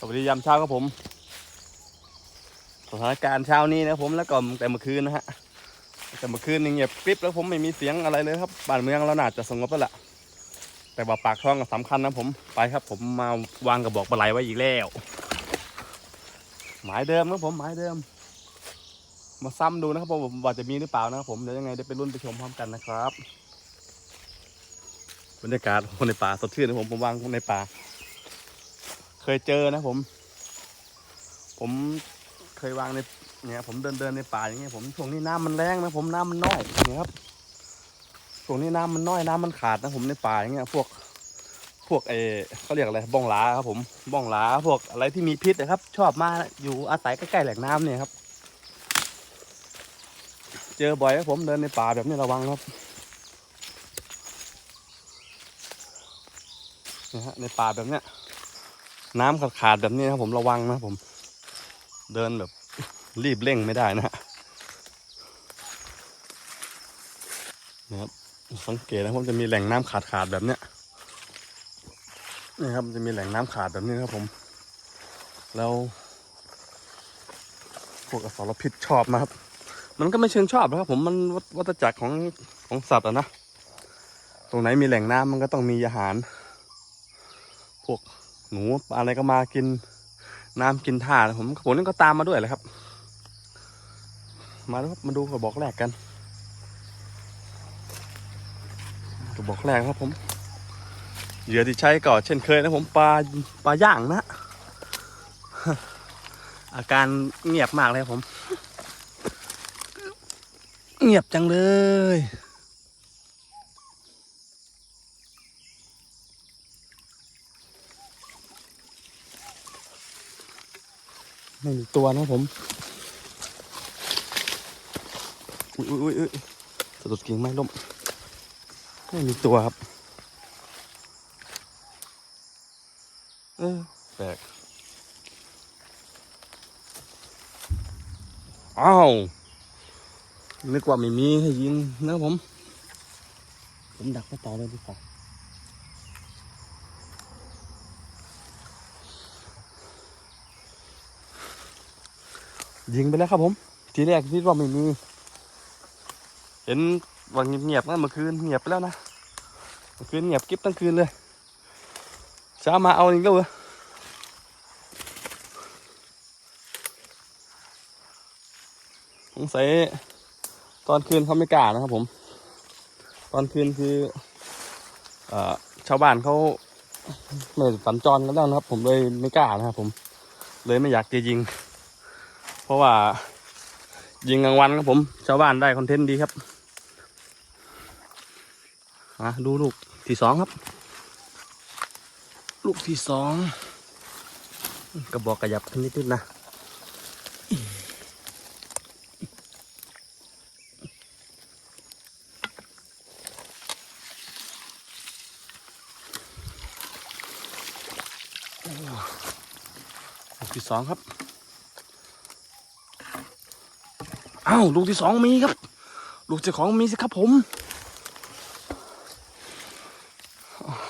สวัสดียามเช้าครับผมสถานการณ์เช้านี้นะผมแล้วก็แต่เมื่อคืนนะฮะแต่เมื่อคืนนี่เงียบกริบแล้วผมไม่มีเสียงอะไรเลยครับบ้านเมืองเราน่าจะสงบแล้วล่ะแต่ว่าปากท้องก็สำคัญนะผมไปครับ ผมมาวางกระบอกปลาไหลไว้อีกแล้ว หมายเดิมครับผมหมายเดิม มาซ้ำดูนะครับผมว่าจะมีหรือเปล่านะครับผมเดี๋ยวยังไงได้ไปรุ่นไปชมพร้อมกันนะครับบรรยากาศในป่าสดชื่นนะผมผมวางในป่า เคยเจอนะผม ผมเคยวางในเนี่ยผมเดินเดินในป่าอย่างเงี้ยผมช่วงนี้น้ำมันแรงนะผมน้ำมันน้อยเนี่ยครับช่วงนี้น้ำมันน้อยน้ำมันขาดนะผมในป่าอย่างเงี้ยพวกพวกเอเขาเรียกอะไรบ้องหลาครับผมบ้องหลาพวกอะไรที่มีพิษนะครับ ชอบมาอยู่อาศัยใกล้ๆแหล่งน้ำเนี่ยครับ เจอบ่อยครับผมเดินในป่าแบบนี้ระวังครับนี่ฮะในป่าแบบเนี้ย น้ำขาดขาดๆแบบนี้นะครับผมระวังนะผม เดินแบบรีบเร่งไม่ได้นะนะครับสังเกตนะผมจะมีแหล่งน้ำขาดขาดๆแบบเนี้ยนี่ครับมันจะมีแหล่งน้ำขาดแบบนี้ครับผม แล้วพวกอสรพิษชอบนะครับ มันก็ไม่เชิงชอบนะครับ ผมมันวัฏจักรของของสัตว์อะนะ ตรงไหนมีแหล่งน้ำมันก็ต้องมีอาหาร พวก หนูอะไรก็มากินน้ำกินท่าผมผมนี่ก็ตามมาด้วยแหละครับ มาดูครับมาดูกระบอกแรกกันกระบอกแรกครับผมเหยื่อที่ใช้ก็เช่นเคยนะผมปลาปลาย่างนะ อาการเงียบมากเลยผม เงียบจังเลย ไม่มีตัวนะผมอุ้ยอุ้ยอุ้ยสะดุดกิ่งไม้ล้มไม่มีตัวครับ เออแปลกอ้าวนึกว่าไม่มีให้ยิงนะผม ผมดักไปต่อเลยดีกว่า ยิงไปแล้วครับผม ทีแรกคิดว่าไม่มี เห็นวันเงียบๆนะเมื่อคืนเงียบไปแล้วนะเมื่อคืนเงียบกิ๊บทั้งคืนเลยเช้ามาเอาอีกแล้วเหรอสงสัยตอนคืนเขาไม่กล้านะครับผม ตอนคืนคืออชาวบ้านเขาไม่สัญจรกันแล้วนะครับ ผมเลยไม่กล้านะครับผม เลยไม่อยากจะยิง เพราะว่า ยิงกลางวันครับผม ชาวบ้านได้คอนเทนต์ดีครับมาดูลูกที่สองครับ ลูกที่สองกระบอกกระยับขึ้นนิดๆนะลูกที่สองครับ อ้าวลูกที่สองมีครับ ลูกเจ้าของมีสิครับผม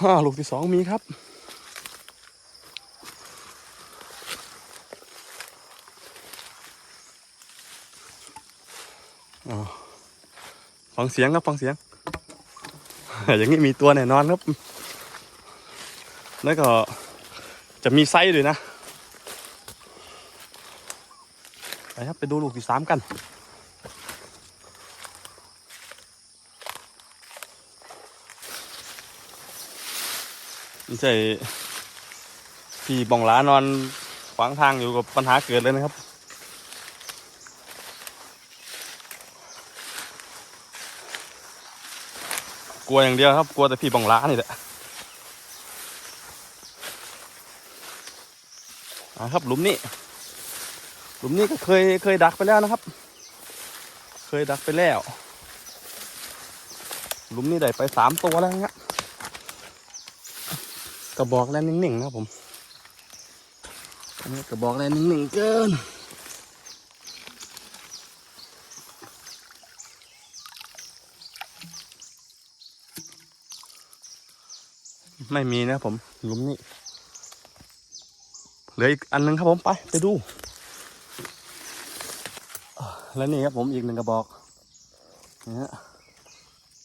อ้าวลูกที่สองมีครับ ฟังเสียงครับฟังเสียง อย่างนี้มีตัวแน่นอนครับ แล้วก็จะมีไซส์ด้วยนะ ไปครับไปดูลูกที่สามกัน ไม่ใช่พี่บองหลานอนขวางทางอยู่กับปัญหาเกิดเลยนะครับ กลัวอย่างเดียวครับ กลัวแต่พี่บองหลานี่แหละอ่าครับหลุมนี้ หลุมนี้ก็เคยเคยดักไปแล้วนะครับ เคยดักไปแล้ว หลุมนี้ได้ไปสามตัวแล้วนะครับ กระบอกแล้วนิ่งๆนะผมกระบอกแล้วนิ่งๆเกินไม่มีนะผมหลุมนี้เหลืออีกอันหนึงครับผมไปไปดูแล้วนี่ครับผมอีกหนึ่งกระบอกนี่ฮะ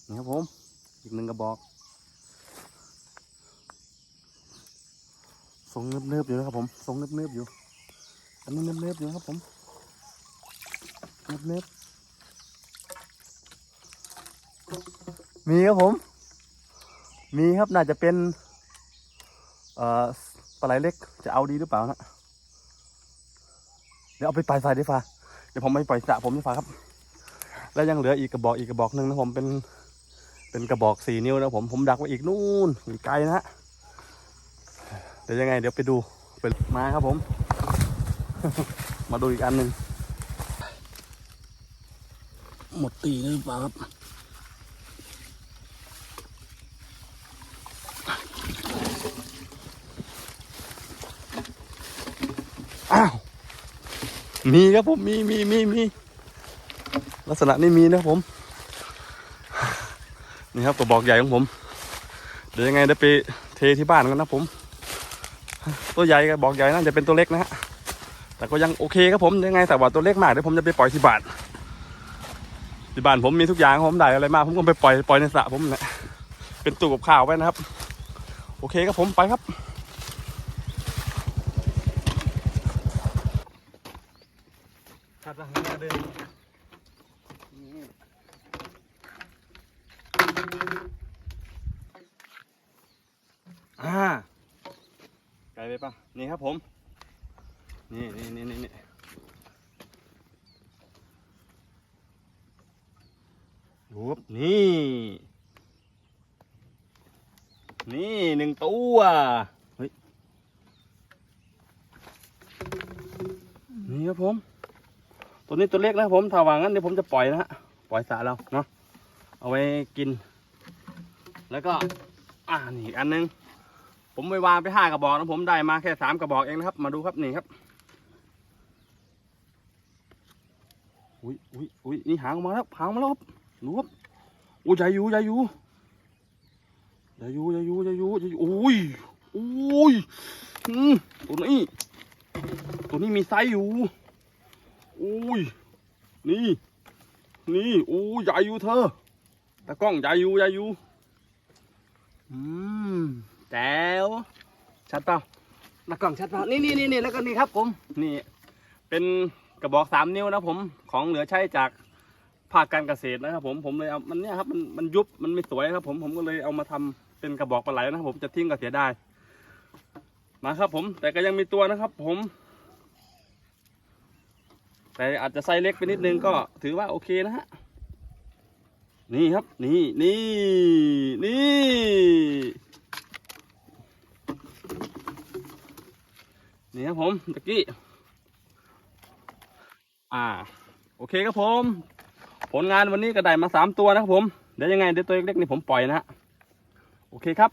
นี่ครับผมอีกหนึ่งกระบอก ทรงเนิบๆอยู่นะครับผมทรงเนิบๆอยู่ อันนี้เนิบๆอยู่ครับผมเนิบๆมีครับผม มีครับน่าจะเป็นเอ่อปลาไหลเล็กจะเอาดีหรือเปล่านะเดี๋ยวเอาไปปล่อยใส่ดีฟ้าเดี๋ยวผมไปปล่อยสระผมดีฟ้าครับ แล้วยังเหลืออีกกระบอกอีกกระบอกหนึ่งนะผมเป็นเป็นกระบอกสี่นิ้วนะผมผมดักไว้อีกนู่นอีกไกลนะฮะ เดี๋ยวยังไงเดี๋ยวไปดูไปมาครับผม มาดูอีกอันหนึ่งหมดตีหรือเปล่าครับอ้าวมีครับผมมีมีมีมีลักษณะนี้มีนะครับผม นี่ครับตัวบอกใหญ่ของผม เดี๋ยวยังไงเดี๋ยวไปเทที่บ้านกันนะผม ตัวใหญ่กับบอกใหญ่น่าจะเป็นตัวเล็กนะฮะแต่ก็ยังโอเคครับผมยังไงแต่ว่าตัวเล็กมากเดี๋ยวผมจะไปปล่อยที่บ้านที่บ้านผมมีทุกอย่างผมได้อะไรมาผมก็ไปปล่อยปล่อยในสระผมนะเป็นตู้กับข้าวไว้นะครับ โอเคครับผมไปครับ ขัดทหารเดินอ่าไกลไปปะ นี่ครับผมนี่นี่นี่นี่นี่รูปนี่ นี่หนึ่งตัวเฮ้ยนี่ครับผม ตัวนี้ตัวเล็กนะครับผมถ้าว่างั้นเดี๋ยวผมจะปล่อยนะฮะ ปล่อยสระเราเนาะ เอาไว้กิน แล้วก็ อ่านี่อีกอันนึง ผมไปวางไปห้ากระบอกนะผมได้มาแค่สามกระบอกเองนะครับ มาดูครับนี่ครับ อุ้ยอุ้ยอุ้ยนี่หางมาแล้วหางมาแล้วครับดูครับอุ้ยใหญ่อยู่ใหญ่อยู่ใหญ่อยู่ใหญ่อยู่ใหญ่อยู่ใหญ่อยู่อุ้ยอุ้ยอืมตัวนี้ ตัวนี้มีไซส์อยู่อุ้ยนี่นี่โอ้ใหญ่อยู่เธอตะกล้องใหญ่อยู่ใหญ่อยู่อืม แจ๋วชัดเปล่าตะกล้องชัดเปล่านี่นี่นี่นี่แล้วก็นี่ครับผมนี่เป็นกระบอกสามนิ้วนะผมของเหลือใช้จากภาคการเกษตรนะครับผมผมเลยเอามันเนี่ยครับมันมันยุบมันไม่สวยครับ ผมผมก็เลยเอามาทำเป็นกระบอกปลาไหลนะครับผมจะทิ้งก็เสียดายมาครับผม แต่ก็ยังมีตัวนะครับ ผม แต่อาจจะไซส์เล็กไปนิดนึงก็ถือว่าโอเคนะฮะนี่ครับ นี่นี่นี่ นี่ครับผมตะกี้ อ่า โอเคครับผม ผลงานวันนี้ก็ได้มาสามตัวนะครับผม เดี๋ยวยังไงเดี๋ยวตัวเล็กๆนี่ผมปล่อยนะฮะ โอเคครับ